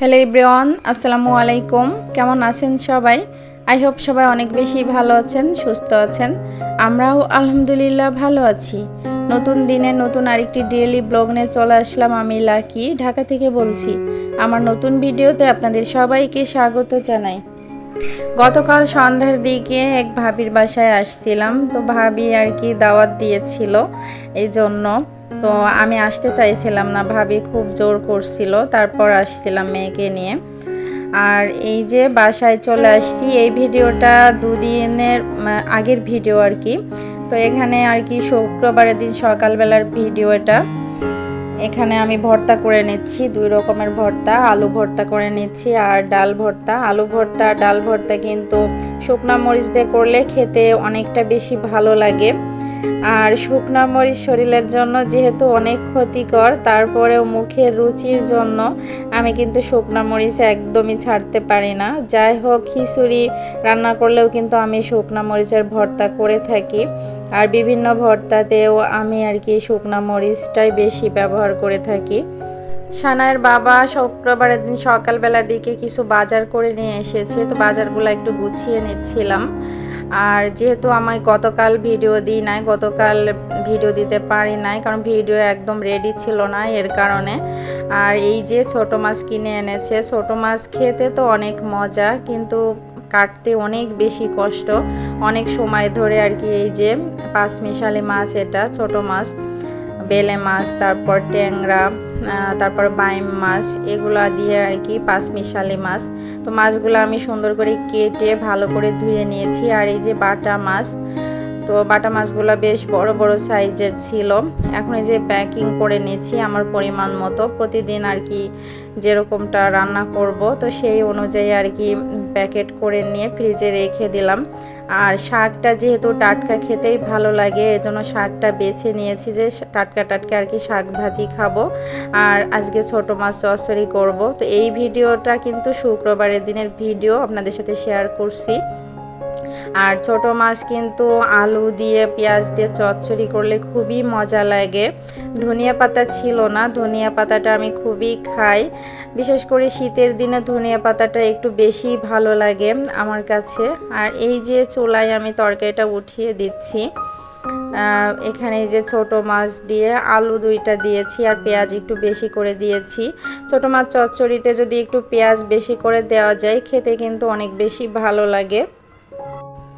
Hello everyone আসসালামু আলাইকুম। কেমন আছেন সবাই? আই হোপ সবাই অনেক বেশি ভালো আছেন, সুস্থ আছেন। আমরাও আলহামদুলিল্লাহ ভালো আছি। নতুন দিনে নতুন আরেকটি ডেইলি ব্লগ নিয়ে চলে আসলাম আমি লাকি, ঢাকা থেকে বলছি। আমার নতুন ভিডিওতে আপনাদের সবাইকে স্বাগত জানাই। গতকাল সন্ধ্যার দিকে এক ভাবির বাসায় আসছিলাম, তো ভাবি আর কি দাওয়াত দিয়েছিল, এই জন্য। তো আমি আসতে চাইছিলাম না, ভাবি খুব জোর করছিল, তারপর আসছিলাম মেয়েকে নিয়ে। আর এই যে বাসায় চলে আসছি, এই ভিডিওটা দুদিনের আগের ভিডিও আর কি। তো এখানে আর কি শুক্রবারের দিন সকালবেলার ভিডিও এটা। এখানে আমি ভর্তা করে নিচ্ছি, দুই রকমের ভর্তা, আলু ভর্তা করে নিচ্ছি আর ডাল ভর্তা। আলু ভর্তা, ডাল ভর্তা কিন্তু শুকনা মরিচ দিয়ে করলে খেতে অনেকটা বেশি ভালো লাগে। আর শুকনা মরিচ শরীরের জন্য যেহেতু অনেক ক্ষতিকর, তারপরেও মুখের রুচির জন্য আমি কিন্তু শুকনা মরিচ একদমই ছাড়তে পারি না। যাই হোক, খিচুড়ি রান্না করলেও কিন্তু আমি শুকনা মরিচের ভর্তা করে থাকি। আর বিভিন্ন ভর্তাতেও আমি আর কি শুকনা মরিচটাই বেশি ব্যবহার করে থাকি। সানায়ের বাবা শুক্রবারের দিন সকালবেলার দিকে কিছু বাজার করে নিয়ে এসেছে, তো বাজারগুলো একটু গুছিয়ে নিচ্ছিলাম। আর যেহেতু আমায় গতকাল ভিডিও দিই নাই, গতকাল ভিডিও দিতে পারি নাই, কারণ ভিডিও একদম রেডি ছিল না এর কারণে। আর এই যে ছোট মাছ কিনে এনেছে, ছোট মাছ খেতে তো অনেক মজা, কিন্তু কাটতে অনেক বেশি কষ্ট। অনেক সময় ধরে আর কি এই যে পাঁচ মিশালি মাছ এটা, ছোট মাছ। বেলে মাছ, তারপর ট্যাংরা তারপর বাইম মাছ, এগুলো দিয়ে আর কি পাঁচমিশালি মাছ। তো মাছগুলো আমি সুন্দর করে কেটে ভালো করে ধুয়ে নিয়েছি। আর এই যে বাটা মাছ তো বাটা মাছগুলো বেশ বড় বড় সাইজের ছিল। এখন এই যে প্যাকিং করে নিয়েছি আমার পরিমাণ মতো। প্রতিদিন আর কি যেরকমটা রান্না করব, তো সেই অনুযায়ী আর কি প্যাকেট করে নিয়ে ফ্রিজে রেখে দিলাম। আর শাকটা যেহেতু টাটকা খেতেই ভালো লাগে, এজন্য শাকটা বেছে নিয়েছি যে টাটকা টাটকা আর কি শাক ভাজি খাব। আর আজকে ছোট মাছ চচ্চড়ি করব। তো এই ভিডিওটা কিন্তু শুক্রবারের দিনের ভিডিও, আপনাদের সাথে শেয়ার করছি। আর ছোট মাছ কিন্তু আলু দিয়ে, পেঁয়াজ দিয়ে চচ্চড়ি করলে খুবই মজা লাগে। ধনিয়া পাতা ছিল না, ধনিয়া পাতাটা আমি খুবই খাই। বিশেষ করে শীতের দিনে ধনিয়া পাতাটা একটু বেশি ভালো লাগে আমার কাছে। আর এই যে চুলায় আমি তরকারিটা উঠিয়ে দিচ্ছি এখানে যে ছোট মাছ দিয়ে আলু দুইটা দিয়েছি আর পেঁয়াজ একটু বেশি করে দিয়েছি। ছোট মাছ চচ্চড়িতে যদি একটু পেঁয়াজ বেশি করে দেওয়া যায়, খেতে কিন্তু অনেক বেশি ভালো লাগে।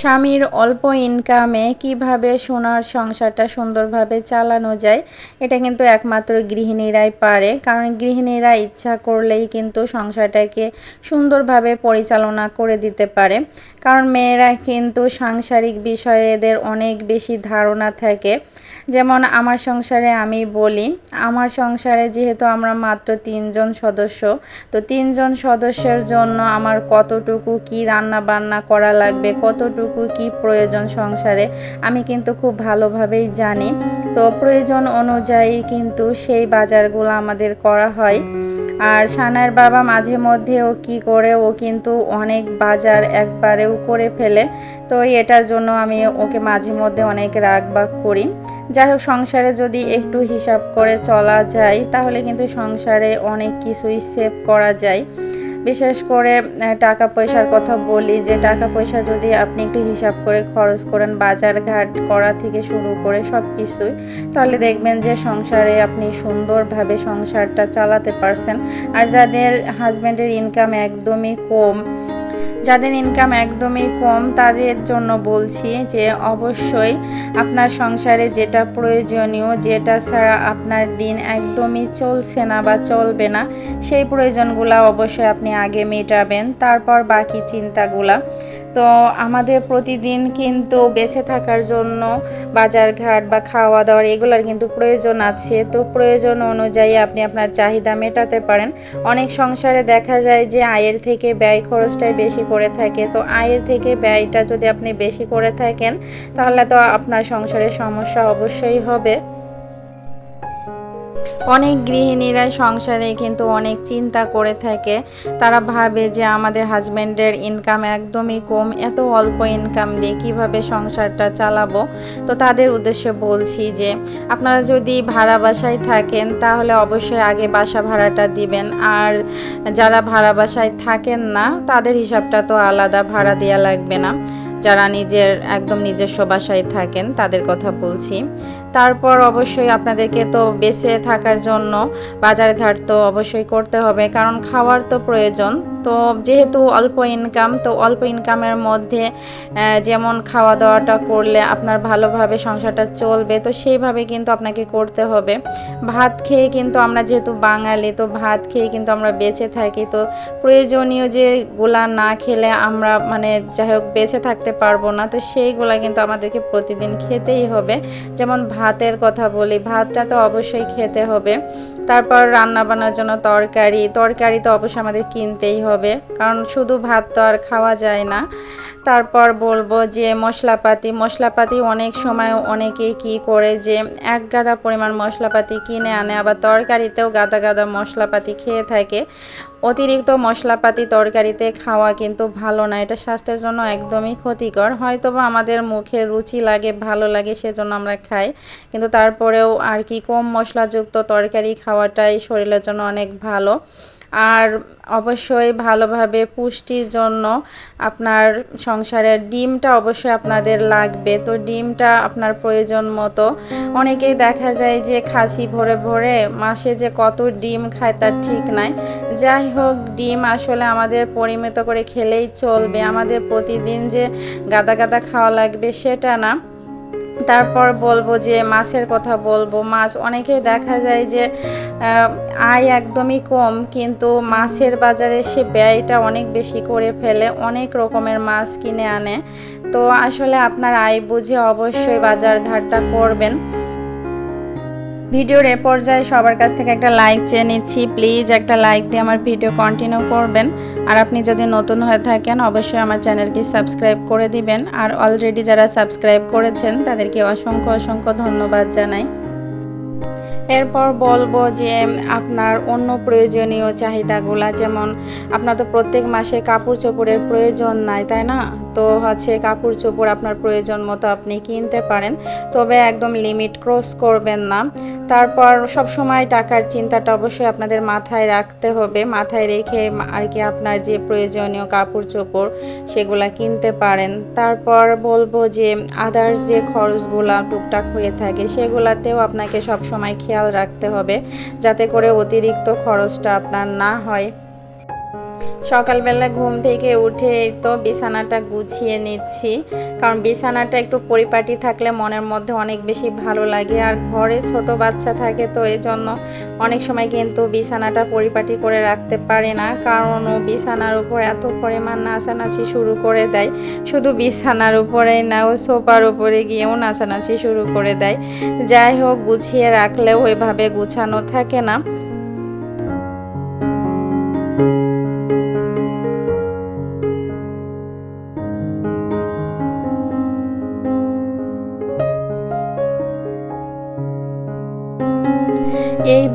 স্বামীর অল্প ইনকামে কীভাবে সোনার সংসারটা সুন্দরভাবে চালানো যায়, এটা কিন্তু একমাত্র গৃহিণীরাই পারে। কারণ গৃহিণীরা ইচ্ছা করলেই কিন্তু সংসারটাকে সুন্দরভাবে পরিচালনা করে দিতে পারে। কারণ মেয়েরা কিন্তু সাংসারিক বিষয়ে এদের অনেক বেশি ধারণা থাকে। যেমন, আমার সংসারে আমি বলি, আমার সংসারে যেহেতু আমরা মাত্র তিনজন সদস্য, তো তিনজন সদস্যের জন্য আমার কতটুকু কি রান্না বান্না করা লাগবে, কতটুকু কি প্রয়োজন সংসারে? আমি কিন্তু খুব ভালোভাবেই জানি। তো প্রয়োজন অনুযায়ী কিন্তু সেই বাজারগুলো আমাদের করা হয়। আর সানার বাবা মাঝে মধ্যে ও কি করে, ও কিন্তু অনেক বাজার একবারেও করে ফেলে। তো এটার জন্য আমি ওকে মাঝে মধ্যে অনেক রাগ বাগ করি। যাই হোক, সংসারে যদি একটু হিসাব করে চলা যায়, তাহলে কিন্তু সংসারে অনেক কিছুই সেভ করা যায়। বিশেষ করে টাকা পয়সার কথা বলি যে, টাকা পয়সা যদি আপনি একটু হিসাব করে খরচ করেন, বাজার ঘাট করা থেকে শুরু করে সব কিছুই তাহলে দেখবেন যে সংসারে আপনি সুন্দরভাবে সংসারটা চালাতে পারছেন। আর যাদের হাজব্যান্ডের ইনকাম একদমই কম যাদের ইনকাম একদমই কম, তাদের জন্য বলছি যে অবশ্যই আপনার সংসারে যেটা প্রয়োজনীয়, যেটা ছাড়া আপনার দিন একদমই চলছে না বা চলবে না, সেই প্রয়োজনগুলো অবশ্যই আপনি আগে মেটাবেন। তারপর বাকি চিন্তাগুলা তো আমাদের প্রতিদিন কিন্তু বেঁচে থাকার জন্য বাজার ঘাট বা খাওয়া দাওয়ার এগুলোর কিন্তু প্রয়োজন আছে। তো প্রয়োজন অনুযায়ী আপনি আপনার চাহিদা মেটাতে পারেন। অনেক সংসারে দেখা যায় যে আয়ের থেকে ব্যয় খরচটাই বেশি করে থাকে। তো আয়ের থেকে ব্যয়টা যদি আপনি বেশি করে থাকেন, তাহলে তো আপনার সংসারে সমস্যা অবশ্যই হবে। অনেক গৃহিণীরাই সংসারে কিন্তু অনেক চিন্তা করে থাকে। তারা ভাবে যে আমাদের হাজব্যান্ডের ইনকাম একদমই কম, এত অল্প ইনকাম দিয়ে কীভাবে সংসারটা চালাবো? তো তাদের উদ্দেশ্যে বলছি যে, আপনারা যদি ভাড়া বাসায় থাকেন, তাহলে অবশ্যই আগে বাসা ভাড়াটা দিবেন। আর যারা ভাড়া বাসায় থাকেন না, তাদের হিসাবটা তো আলাদা, ভাড়া দেওয়া লাগবে না। যারা নিজের, একদম নিজস্ব বাসায় থাকেন, তাদের কথা বলছি। তারপর অবশ্যই আপনাদেরকে তো বেঁচে থাকার জন্য বাজার ঘাট তো অবশ্যই করতে হবে, কারণ খাওয়ার তো প্রয়োজন। তো যেহেতু অল্প ইনকাম তো অল্প ইনকামের মধ্যে যেমন খাওয়া দাওয়াটা করলে আপনার ভালোভাবে সংসারটা চলবে, তো সেইভাবে কিন্তু আপনাকে করতে হবে। ভাত খেয়ে কিন্তু আমরা যেহেতু বাঙালি, তো ভাত খেয়ে কিন্তু আমরা বেঁচে থাকি, তো প্রয়োজনীয় যেগুলা না খেলে আমরা মানে যাই হোক বেঁচে থাকতে পারব না, তো সেইগুলা কিন্তু আমাদেরকে প্রতিদিন খেতেই হবে। যেমন ভাতের কথা বলি, ভাতটা তো অবশ্যই খেতে হবে। তারপর রান্না বান্নার জন্য তরকারি তরকারি তো অবশ্যই আমাদের কিনতেই হবে, কারণ শুধু ভাত তো আর খাওয়া যায় না। তারপর বলব যে মশলাপাতি মশলাপাতি অনেক সময় অনেকেই কি করে যে এক গাদা পরিমাণ মশলাপাতি কিনে আনে, আবার তরকারিতেও গাদা গাদা মশলাপাতি খেয়ে থাকে। অতিরিক্ত মশলাপাতি তরকারিতে খাওয়া কিন্তু ভালো না। এটা স্বাস্থ্যের জন্য একদমই ক্ষতিকর। হয়তো বা আমাদের মুখে রুচি লাগে, ভালো লাগে সেজন্য আমরা খাই। কিন্তু তারপরেও আর কি কম মশলাযুক্ত তরকারি খাওয়াটাই শরীরের জন্য অনেক ভালো। আর অবশ্যই ভালোভাবে পুষ্টির জন্য আপনার সংসারের ডিমটা অবশ্যই আপনাদের লাগবে। তো ডিমটা আপনার প্রয়োজন মতো। অনেকেই দেখা যায় যে খাসি ভরে ভরে মাসে যে কত ডিম খায় তার ঠিক নাই। যাই হোক, ডিম আসলে আমাদের পরিমিত করে খেলেই চলবে। আমাদের প্রতিদিন যে গাদা গাদা খাওয়া লাগবে সেটা না। তারপর বলব যে মাছের কথা বলব, মাছ অনেকেই দেখা যায় যে আয় একদমই কম, কিন্তু মাছের বাজারে সে ব্যয়টা অনেক বেশি করে ফেলে, অনেক রকমের মাছ কিনে আনে। তো আসলে আপনার আয় বুঝে অবশ্যই বাজার ঘাটটা করবেন। ভিডিওর এ পর্যায়ে সবার কাছ থেকে একটা লাইক চেয়ে নিচ্ছি। প্লিজ একটা লাইক দিয়ে আমার ভিডিও কন্টিনিউ করবেন। আর আপনি যদি নতুন হয়ে থাকেন, অবশ্যই আমার চ্যানেলটি সাবস্ক্রাইব করে দিবেন। আর অলরেডি যারা সাবস্ক্রাইব করেছেন, তাদেরকে অসংখ্য অসংখ্য ধন্যবাদ জানাই। এরপর বলব যে আপনার অন্য প্রয়োজনীয় চাহিদাগুলা, যেমন আপনার তো প্রত্যেক মাসে কাপড় চোপড়ের প্রয়োজন নাই, তাই না? তো হচ্ছে কাপড় চোপড় আপনার প্রয়োজন মতো আপনি কিনতে পারেন। তবে একদম লিমিট ক্রস করবেন না। তারপর সব সময় টাকার চিন্তাটা অবশ্যই আপনাদের মাথায় রাখতে হবে। মাথায় রেখে আর কি আপনার যে প্রয়োজনীয় কাপড় চোপড়, সেগুলা কিনতে পারেন। তারপর বলব যে আদার্স যে খরচগুলা টুকটাক হয়ে থাকে, সেগুলাতেও আপনাকে সব সময় খেয়াল রাখতে হবে যাতে করে অতিরিক্ত খরচটা আপনার না হয়। সকালবেলা ঘুম থেকে উঠে তো বিছানাটা গুছিয়ে নিচ্ছি। কারণ বিছানাটা একটু পরিপাটি থাকলে মনের মধ্যে অনেক বেশি ভালো লাগে। আর ঘরে ছোট বাচ্চা থাকে তো এই জন্য অনেক সময় কিন্তু বিছানাটা পরিপাটি করে রাখতে পারি না। কারণ ও বিছানার উপর এত পরিমাণ নাচানাচি শুরু করে দেয়। শুধু বিছানার উপরেই না, ও সোফার উপরে গিয়েও নাচানাচি শুরু করে দেয়। যাই হোক, গুছিয়ে রাখলেও ওইভাবে গুছানো থাকে না।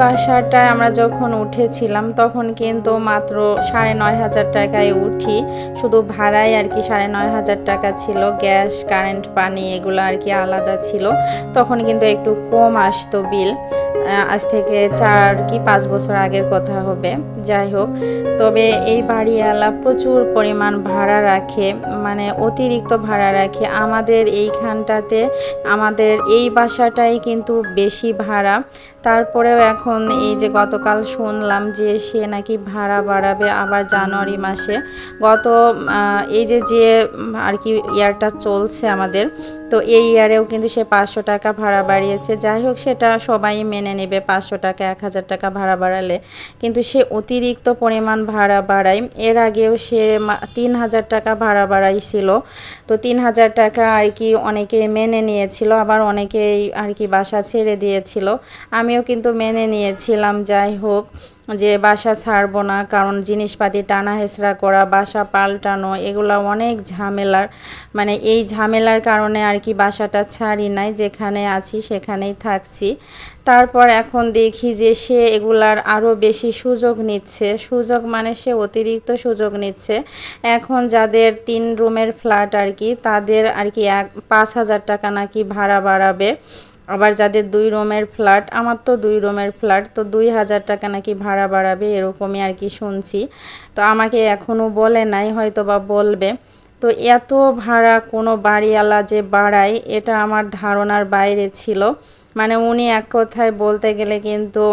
বাসাটায় আমরা যখন উঠেছিলাম, তখন কিন্তু মাত্র সাড়ে নয় হাজার টাকায় উঠি। শুধু ভাড়াই আর কি সাড়ে নয় হাজার টাকা ছিল, গ্যাস, কারেন্ট, পানি এগুলো আর কি আলাদা ছিল। তখন কিন্তু একটু কম আসতো বিল। আজ থেকে চার কি পাঁচ বছর আগের কথা হবে, যাই হোক। তবে এই বাড়িওয়ালা প্রচুর পরিমাণ ভাড়া রাখে মানে অতিরিক্ত ভাড়া রাখে। আমাদের এইখানটাতে, আমাদের এই বাসাটাই কিন্তু বেশি ভাড়া। তারপরেও এখন এই যে গতকাল শুনলাম যে সে নাকি ভাড়া বাড়াবে আবার জানুয়ারি মাসে। গত এই যে যে আর কি ইয়ারটা চলছে আমাদের, তো এই ইয়ারেও কিন্তু সে পাঁচশো টাকা ভাড়া বাড়িয়েছে। যাই হোক, সেটা সবাই মেনে নেবে, পাঁচশো টাকা, এক হাজার টাকা ভাড়া বাড়ালে। কিন্তু সে অতিরিক্ত পরিমাণ ভাড়া বাড়ায়। এর আগেও সে তিন হাজার টাকা ভাড়া বাড়াইছিল। তো তিন হাজার টাকা আর কি অনেকে মেনে নিয়েছিল, আবার অনেকেই আর কি বাসা ছেড়ে দিয়েছিল। আমিও কিন্তু মেনে নিয়ে নিয়েছিলাম, যাই হোক, যে বাসা ছাড়বো না, কারণ জিনিসপাতি টানা হেঁচড়া করা, বাসা পাল্টানো, এগুলো অনেক ঝামেলার। মানে এই ঝামেলার কারণে আর কি বাসাটা ছাড়ি নাই, যেখানে আছি সেখানেই থাকছি। তারপর এখন দেখি যে সে এগুলার আরও বেশি সুযোগ নিচ্ছে। সুযোগ মানে সে অতিরিক্ত সুযোগ নিচ্ছে। এখন যাদের তিন রুমের ফ্ল্যাট আর কি, তাদের আর কি এক, পাঁচ হাজার টাকা নাকি ভাড়া বাড়াবে। আবার যাদের দুই রুমের ফ্ল্যাট, আমার তো দুই রুমের ফ্ল্যাট, তো দুই হাজার টাকা নাকি ভাড়া বাড়াবে এরকমই আর কি শুনছি। তো আমাকে এখনও বলে নাই হয়তো বা বলবে। তো এত ভাড়া কোনো বাড়িওয়ালা যে বাড়ায়, এটা আমার ধারণার বাইরে ছিল। মানে উনি এক কথায় বলতে গেলে কিন্তু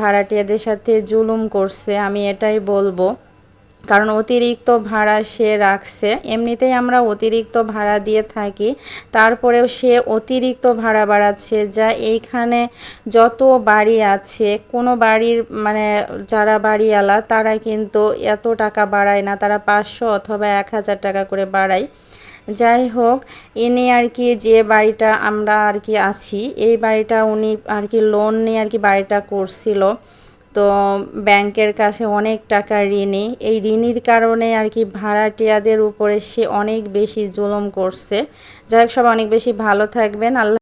ভাড়াটিয়াদের সাথে জুলুম করছে, আমি এটাই বলব। কারণ অতিরিক্ত ভাড়া সে রাখছে। এমনিতেই আমরা অতিরিক্ত ভাড়া দিয়ে থাকি, তারপরেও সে অতিরিক্ত ভাড়া বাড়াচ্ছে যা এইখানে যত বাড়ি আছে, কোনো বাড়ির মানে যারা বাড়িওয়ালা, তারা কিন্তু এত টাকা বাড়ায় না, তারা পাঁচশো অথবা এক হাজার টাকা করে বাড়ায়। যাই হোক ইনি আর কি যে বাড়িটা আমরা আর কি আছি, এই বাড়িটা উনি আর কি লোন নিয়ে আর কি বাড়িটা করছিল। তো ব্যাংকের কাছে অনেক টাকা ঋণী। এই ঋণীর কারণে আর কি ভাড়াটিয়াদের উপরে সে অনেক বেশি জুলুম করছে। যাই হোক সব অনেক বেশি ভালো থাকবেন। আল্লাহ